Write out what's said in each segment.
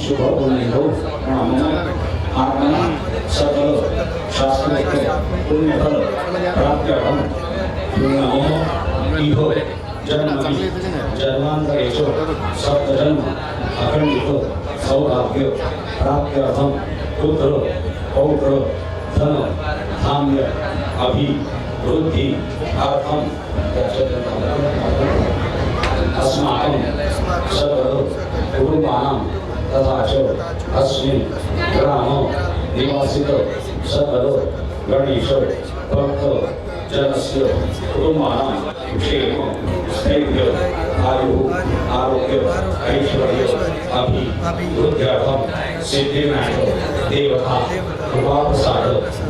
पूर्वोच्चारणविशिष्टायां शुभपुण्यो नाम आत्मन सकल शास्त्रोक्त पुण्यफल प्राप्त्यर्थं नमो इहो जन्मनि जन्मान्तरेषु सप्तजन्म अखण्डितो सौभाग्य प्राप्त्यर्थं पुत्र, पौत्र, धन, धान्य, अभिवृद्धि अर्थं अस्माकं सकल कुटुम्बानां तथा च अस्मिन् ग्रामो निवासितो सकलो गणेश भक्तो जनस्य कुटुम्बानां क्षेमो स्थैर्यो आयुः आरोग्य ऐश्वर्य अभिवृद्ध्यर्थं सिद्धिविनायक देवता कृपाप्रसाद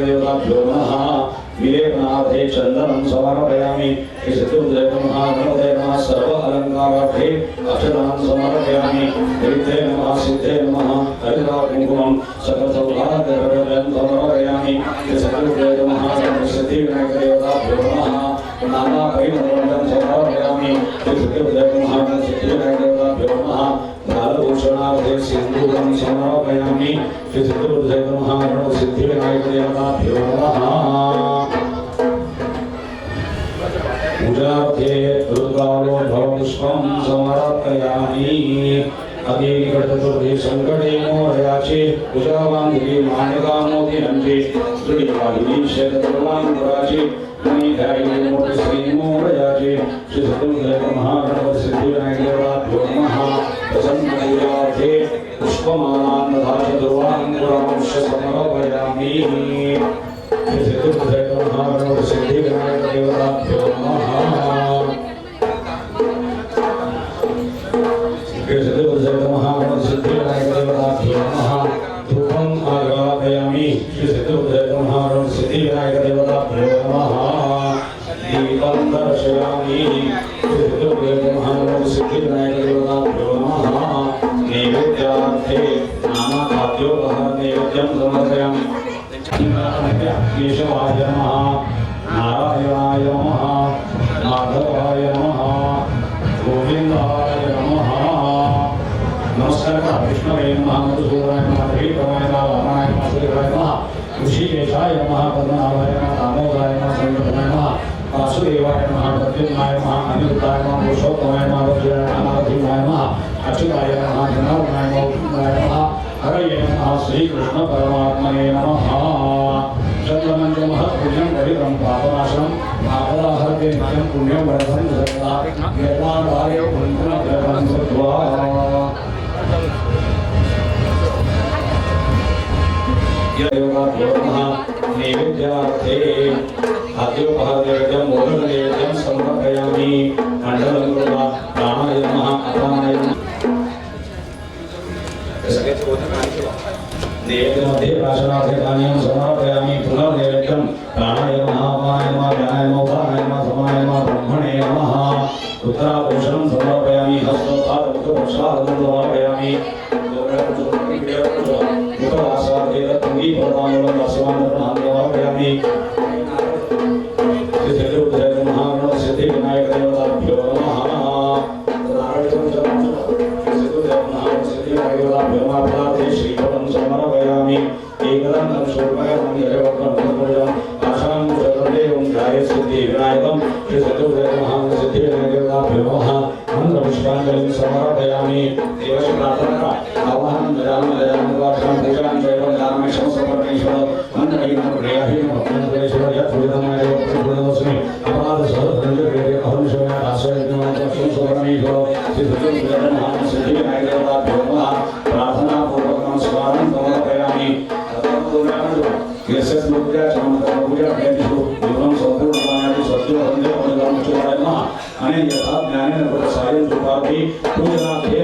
देवताभ्यो नमः। समर्पयामि श्री नमः सर्व अलङ्कारार्थे अक्षरान् समर्पयामि हरिते नमः। सिद्धे नमः हरिता कुङ्कुमं सकलसौभाग्यप्रदं समर्पयामि श्री सिद्धोदयत महागण सिद्धिविनायक देवताभ्यो नमः। नानापरिमलमण्डलं समर्पयामि श्री सिद्धोदयत महागण सिद्धिविनायक देवताभ्यो नमः। कालभूषणार्थे सिन्दूरं समर्पयामि श्री सिद्धोदयत महागण सिद्धिविनायक देवताभ्यो नमः। पूजार्थे रुद्रालोद्भवपुष्पं समर्पयामि। अदीनिकटचतुर्थे सङ्कटे मोहयाचे पूजावान्धिके मान्यतामोदिनन्ते श्रीवाहिनी शततुर्वान्तराचे मणिधारिणे मोटश्रीमोहयाचे श्रीसतुर्दयक महागणपति सिद्धिविनायक देवताभ्यो नमः। पुष्पमालान् तथा च केशवाय नमः। नारायणाय नमः। माधवाय नमः। गोविन्दाय नमः। नमस्कार। विष्णवे नमः। मधुसूदनाय नमः। धीपवाय नमः। वामनाय नमः। सूर्यवाय नमः। ऋषिकेशाय नमः। पद्मनाभाय नमः। दामोदराय नमः। संयुक्ताय नमः। वासुदेवाय नमः। प्रद्युम्नाय नमः। अनिरुद्धाय नमः। पुरुषोत्तमाय नमः। वज्राय नमः। भीमाय नमः। अच्युताय नमः। जनार्दनाय नमः। हरये नमः। श्रीकृष्ण परमात्मने नमः। चन्द्रमञ्च महत्पुण्यं पवित्रं पापनाशनम् आपदाहर्ते नित्यं पुण्यं वर्धन् सर्वदा निर्माणकार्ये पुण्यं कृत्वा नैवेद्यार्थे खाद्योपहारनैवेद्यं मोदकनैवेद्यं समर्पयामि मण्डलं कृत्वा प्राणाय नमः। प्राशनार्थे पानीयं समर्पयामि पुनर्नैवेद्यं प्राणाय नमः अपानाय नमः ज्ञानाय नमः उदानाय नमः समानाय नमः ब्रह्मणे नमः रुद्राभूषणं समर्पयामि हस्तोत्थातमुखप्रसादं समर्पयामि मुखवासार्थेन तुङ्गीपर्वाणुलं वसवान् समर्पयामि సిద్ధి వినాయకం శ్రీ సత్యవినాయక సిద్ధి వినాయకభ్యో మంత్ర పుష్పాంజలిం సమర్పయామి దేవశ ప్రార్థన ఆవాహనం దదామి దదామి వార్షం పూజాం జయం దానమేషం సమర్పేశ్వర మంత్రహీన ప్రియాహీన భక్తేశ్వర యత్విధమైన భక్తిపూర్ణోస్మి అపరాధ సహోదరులు వేరే यथा ज्ञानेन भी रूपापि पूर्णाते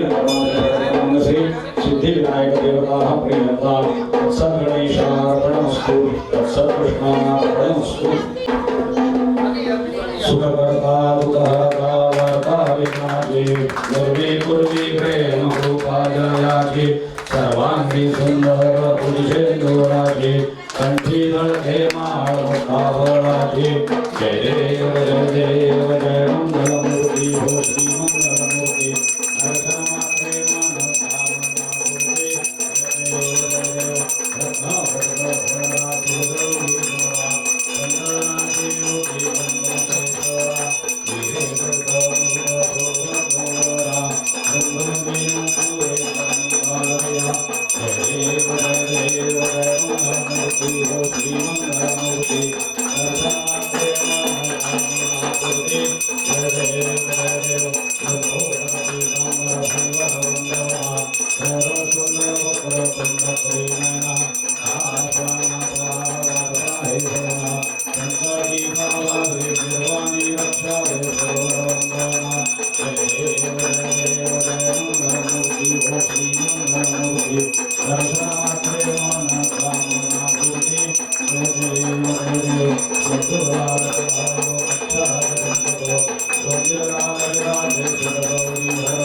राम राम जय जगदौरी हर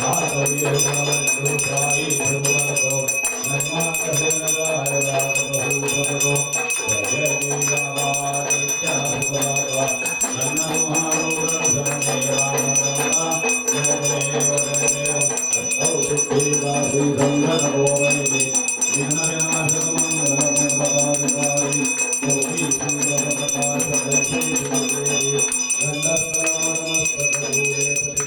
राम हरि हरि thank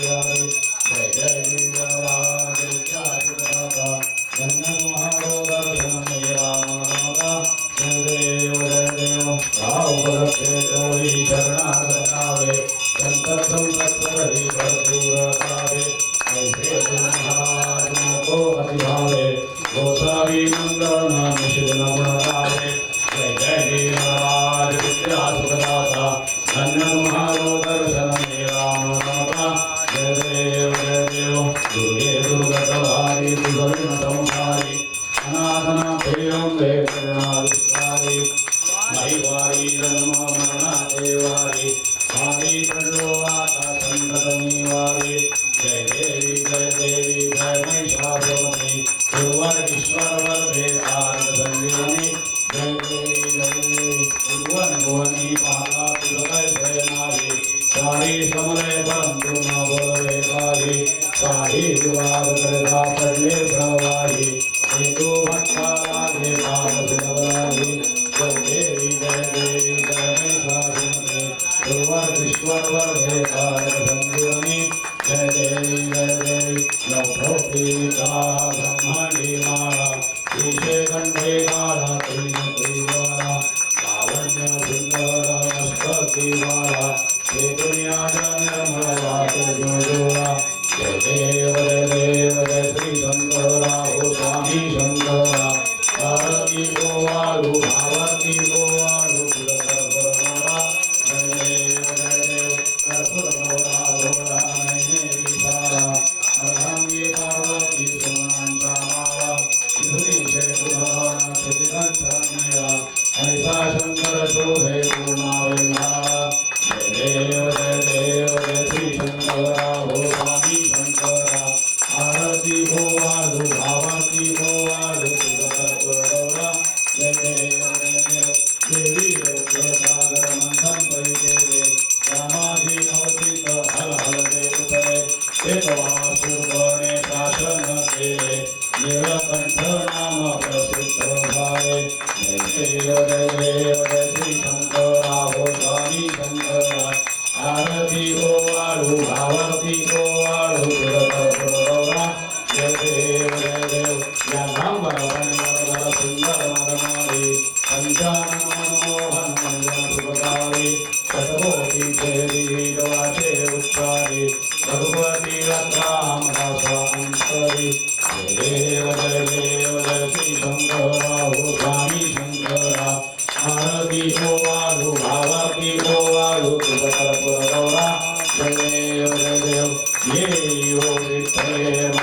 は、予定を Hare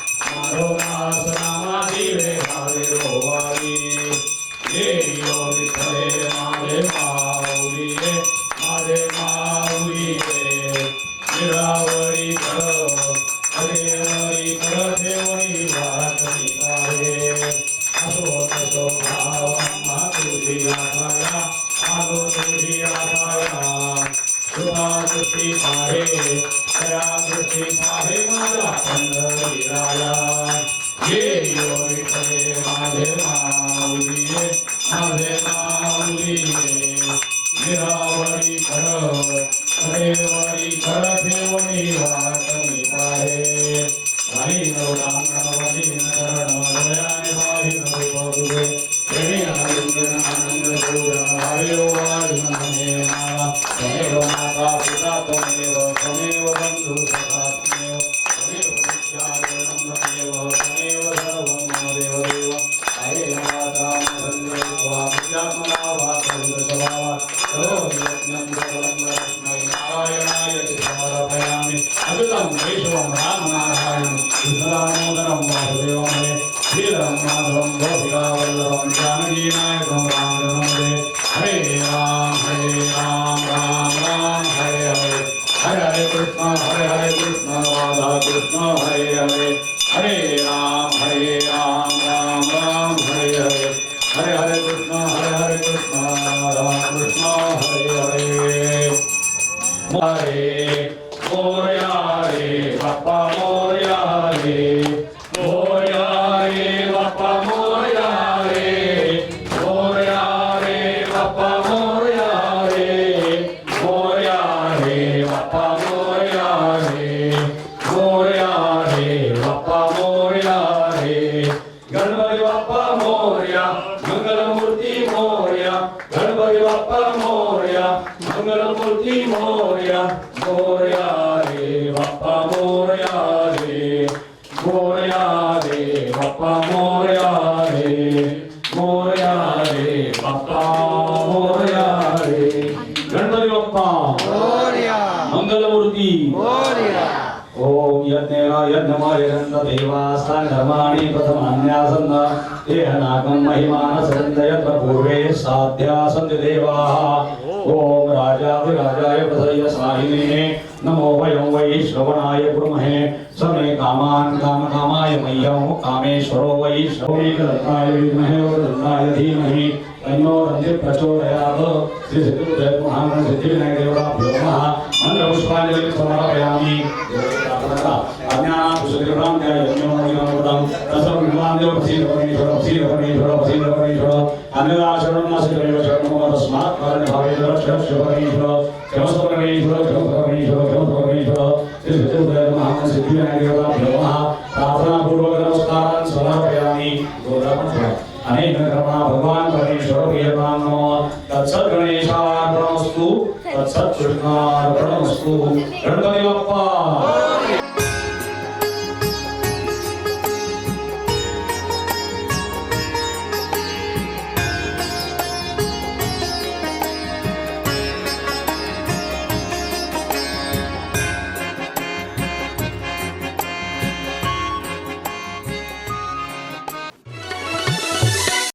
वासि माये अतो ततो भावा Valeu. ஸ்ரீரம் மாதவம் கோபிகா வல்லவம் ஜானகி நாயகம் ராம देवास्तान्धर्माणि प्रथमान्यासन्न देहनागं महिमानसन्दयत्र पूर्वे साध्या सन्ति देवाः। ॐ राजाधिराजाय प्रसय साहिने नमो वयं वै श्रवणाय कुर्महे। स मे कामान् कामकामाय मह्यं कामेश्वरो वै श्रवणीकदत्ताय विद्महे वरदत्ताय धीमहि। तन्नो रन्ति प्रचोदयात् श्रीसिद्धिविनायकदेवताभ्यो नमः। मन्त्रपुष्पाञ्जलिं समर्पयामि। జ్ఞానాం సుదీర్ఘాం జ్ఞాన యజ్ఞమోగినాం తస్మ విమాన్యో పసీల పనీశ్వర పసీల పనీశ్వర పసీల పనీశ్వర అనిరాశరణం నాశకరేవ శరణమో తస్మాత్ కారణ భావేశ్వర శరశుభనీశ్వర శమస్వరణీశ్వర శమస్వరణీశ్వర శమస్వరణీశ్వర శ్రీ విజయదేవ మహాన్ సిద్ధివినాయక నమః ప్రార్థనా పూర్వక నమస్కారాన్ సమర్పయామి గోదాపణ అనేక క్రమణ భగవాన్ పరమేశ్వర ప్రియమానో తత్సత్ గణేశార్పణమస్తు తత్సత్ కృష్ణార్పణమస్తు గణపతి బప్పా